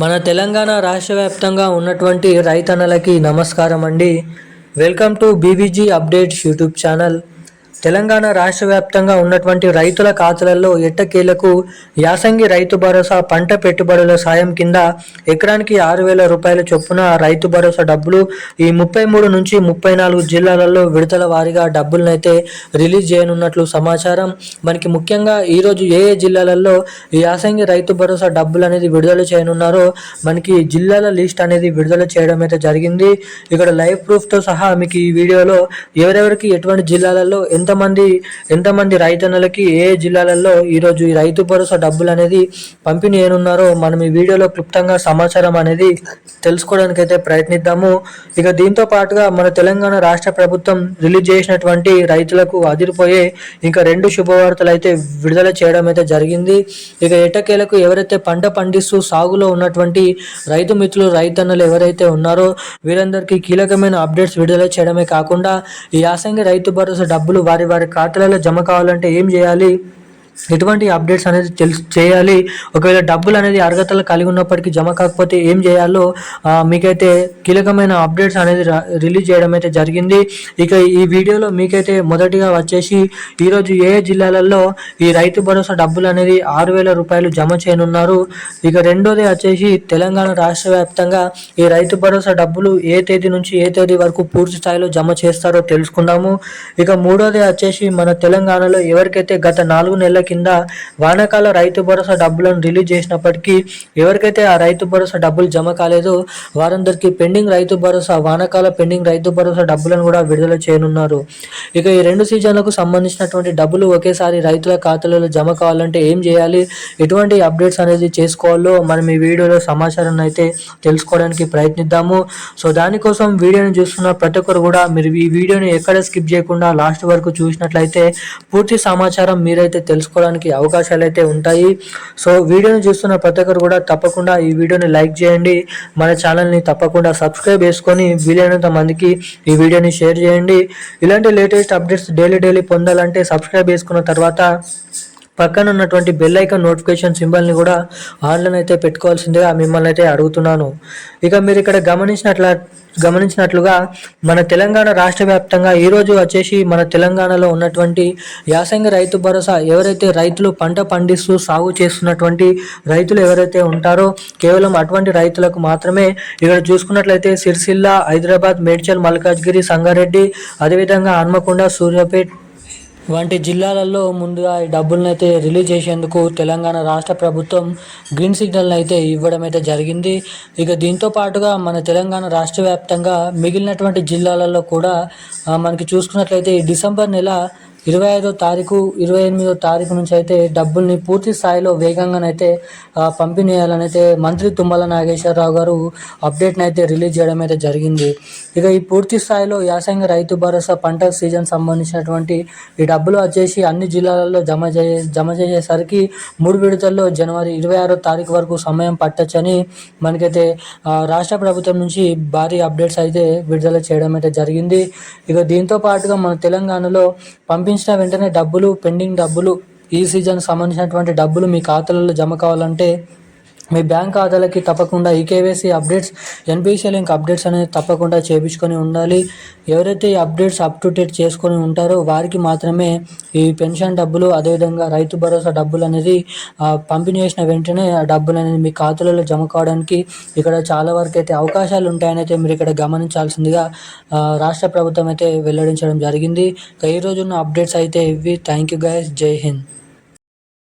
మన తెలంగాణ రాష్ట్ర వ్యాప్తంగా ఉన్నటువంటి రైతన్నలకి నమస్కారం అండి welcome to BVG updates YouTube channel. Telangana రాష్ట్ర వ్యాప్తంగా ఉన్నటువంటి రైతుల ఖాతాలలో ఎట్టకేలకు యాసంగి రైతు భరోసా పంట పెట్టుబడుల సాయం కింద ఎకరానికి ఆరు వేల రూపాయల చొప్పున రైతు భరోసా డబ్బులు ఈ ముప్పై మూడు నుంచి ముప్పై నాలుగు జిల్లాలలో విడతల వారీగా డబ్బులనైతే రిలీజ్ చేయనున్నట్లు సమాచారం. మనకి ముఖ్యంగా ఈరోజు ఏ ఏ జిల్లాలలో ఈ యాసంగి రైతు భరోసా డబ్బులు అనేది విడుదల చేయనున్నారో మనకి జిల్లాల లిస్ట్ అనేది విడుదల చేయడం అయితే జరిగింది. ఇక్కడ లైవ్ ప్రూఫ్తో సహా మీకు ఈ వీడియోలో ఎవరెవరికి ఎటువంటి జిల్లాలలో ఎంత ఎంతమంది ఎంతమంది రైతన్నలకి ఏ జిల్లాలలో ఈరోజు ఈ రైతు భరోసా డబ్బులు అనేది పంపిణీ ఏనున్నారో మనం ఈ వీడియోలో క్లుప్తంగా సమాచారం అనేది తెలుసుకోవడానికి అయితే ప్రయత్నిద్దాము. ఇక దీంతో పాటుగా మన తెలంగాణ రాష్ట్ర ప్రభుత్వం రిలీజ్ చేసినటువంటి రైతులకు అదిరిపోయే ఇంకా రెండు శుభవార్తలు అయితే విడుదల చేయడం అయితే జరిగింది. ఇక ఎటకేలకు ఎవరైతే పంట పండిస్తూ సాగులో ఉన్నటువంటి రైతు మిత్రులు రైతన్నలు ఎవరైతే ఉన్నారో వీరందరికీ కీలకమైన అప్డేట్స్ విడుదల చేయడమే కాకుండా ఈ యాసంగి రైతు భరోసా డబ్బులు వారి వారి ఖాతాలలో జమ కావాలంటే ఏం చేయాలి? ఎటువంటి అప్డేట్స్ అనేది తెలుసు చేయాలి. ఒకవేళ డబ్బులు అనేది అర్హతలు కలిగి ఉన్నప్పటికీ జమ కాకపోతే ఏం చేయాలో మీకైతే కీలకమైన అప్డేట్స్ అనేది రిలీజ్ చేయడం అయితే జరిగింది. ఇక ఈ వీడియోలో మీకైతే మొదటిగా వచ్చేసి ఈరోజు ఏ ఏ జిల్లాలలో ఈ రైతు భరోసా డబ్బులు అనేది ఆరు వేల రూపాయలు జమ చేయనున్నారు. ఇక రెండోది వచ్చేసి తెలంగాణ రాష్ట్ర వ్యాప్తంగా ఈ రైతు భరోసా డబ్బులు ఏ తేదీ నుంచి ఏ తేదీ వరకు పూర్తి స్థాయిలో జమ చేస్తారో తెలుసుకుందాము. ఇక మూడోది వచ్చేసి మన తెలంగాణలో ఎవరికైతే గత నాలుగు నెలల కింద వానాకాల రైతు భరోసా డబ్బులను రిలీజ్ చేసినప్పటికీ ఎవరికైతే ఆ రైతు భరోసా డబ్బులు జమ కాలేదో వారందరికీ పెండింగ్ రైతు భరోసా వానాకాల పెండింగ్ రైతు భరోసా డబ్బులను కూడా విడుదల చేయనున్నారు. ఇక ఈ రెండు సీజన్లకు సంబంధించినటువంటి డబ్బులు ఒకేసారి రైతుల ఖాతాలలో జమ కావాలంటే ఏం చేయాలి? ఎటువంటి అప్డేట్స్ అనేది చేసుకోవాలో మనం ఈ వీడియోలో సమాచారాన్ని అయితే తెలుసుకోవడానికి ప్రయత్నిద్దాము. సో దానికోసం వీడియోని చూస్తున్న ప్రతి ఒక్కరు కూడా మీరు ఈ వీడియోని ఎక్కడ స్కిప్ చేయకుండా లాస్ట్ వరకు చూసినట్లయితే పూర్తి సమాచారం మీరైతే తెలుసుకోవడానికి అవకాశాలు అయితే ఉంటాయి. సో వీడియోని చూస్తున్న ప్రతి ఒక్కరు కూడా తప్పకుండా ఈ వీడియోని లైక్ చేయండి. మన ఛానల్ని తప్పకుండా సబ్స్క్రైబ్ చేసుకొని వీలైనంత మందికి ఈ వీడియోని షేర్ చేయండి. ఇలాంటి లేటెస్ట్ అప్డేట్స్ డైలీ డైలీ పొందాలంటే సబ్స్క్రైబ్ చేసుకున్న తర్వాత పక్కన ఉన్నటువంటి బెల్ ఐకాన్ నోటిఫికేషన్ సింబల్ని కూడా ఆన్లైన్ అయితే పెట్టుకోవాల్సిందిగా మిమ్మల్ని అయితే అడుగుతున్నాను. ఇక మీరు ఇక్కడ గమనించినట్ల గమనించినట్లుగా మన తెలంగాణ రాష్ట్ర వ్యాప్తంగా ఈరోజు వచ్చేసి మన తెలంగాణలో ఉన్నటువంటి యాసంగి రైతు భరోసా ఎవరైతే రైతులు పంట పండిస్తూ సాగు చేస్తున్నటువంటి రైతులు ఎవరైతే ఉంటారో కేవలం అటువంటి రైతులకు మాత్రమే ఇక్కడ చూసుకున్నట్లయితే సిరిసిల్ల హైదరాబాద్ మేడ్చల్ మల్కాజ్గిరి సంగారెడ్డి అదేవిధంగా హన్మకొండ సూర్యాపేట్ వంటి జిల్లాలలో ముందుగా ఈ డబ్బులను అయితే రిలీజ్ చేసేందుకు తెలంగాణ రాష్ట్ర ప్రభుత్వం గ్రీన్ సిగ్నల్ని అయితే ఇవ్వడం అయితే జరిగింది. ఇక దీంతో పాటుగా మన తెలంగాణ రాష్ట్ర వ్యాప్తంగా మిగిలినటువంటి జిల్లాలలో కూడా మనకి చూసుకున్నట్లయితే ఈ డిసెంబర్ నెల ఇరవై ఐదో తారీఖు ఇరవై ఎనిమిదో తారీఖు నుంచి అయితే డబ్బుల్ని పూర్తి స్థాయిలో వేగంగానైతే అయితే పంపిణీ చేయాలని అయితే మంత్రి తుమ్మల నాగేశ్వరరావు గారు అప్డేట్ని అయితే రిలీజ్ చేయడం అయితే జరిగింది. ఇక ఈ పూర్తి స్థాయిలో యాసంగి రైతు భరోసా పంట సీజన్ సంబంధించినటువంటి ఈ డబ్బులు వచ్చేసి అన్ని జిల్లాలలో జమ చే జమ చేసేసరికి మూడు విడతల్లో జనవరి ఇరవై ఆరో తారీఖు వరకు సమయం పట్టచ్చని మనకైతే రాష్ట్ర ప్రభుత్వం నుంచి భారీ అప్డేట్స్ అయితే విడుదల చేయడం అయితే జరిగింది. ఇక దీంతో పాటుగా మన తెలంగాణలో పంపించిన వెంటనే డబ్బులు పెండింగ్ డబ్బులు ఈ సీజన్ సంబంధించినటువంటి డబ్బులు మీ ఖాతాలలో జమ కావాలంటే మీ బ్యాంక్ ఖాతాలకి తప్పకుండా eKYC updates NPCL link updates అనేది తప్పకుండా చేయించుకొని ఉండాలి. ఎవరైతే ఈ అప్డేట్స్ అప్ టు డేట్ చేసుకొని ఉంటారో వారికి మాత్రమే ఈ పెన్షన్ డబ్బులు అదేవిధంగా రైతు భరోసా డబ్బులు అనేది పంపిణీ చేసిన వెంటనే ఆ డబ్బులు అనేది మీ ఖాతాలలో జమ కావడానికి ఇక్కడ చాలా వరకు అయితే అవకాశాలు ఉంటాయని అయితే మీరు ఇక్కడ గమనించాల్సిందిగా రాష్ట్ర ప్రభుత్వం అయితే వెల్లడించడం జరిగింది. ఈ రోజున్న అప్డేట్స్ అయితే ఇవి. Thank you guys. జై హింద్.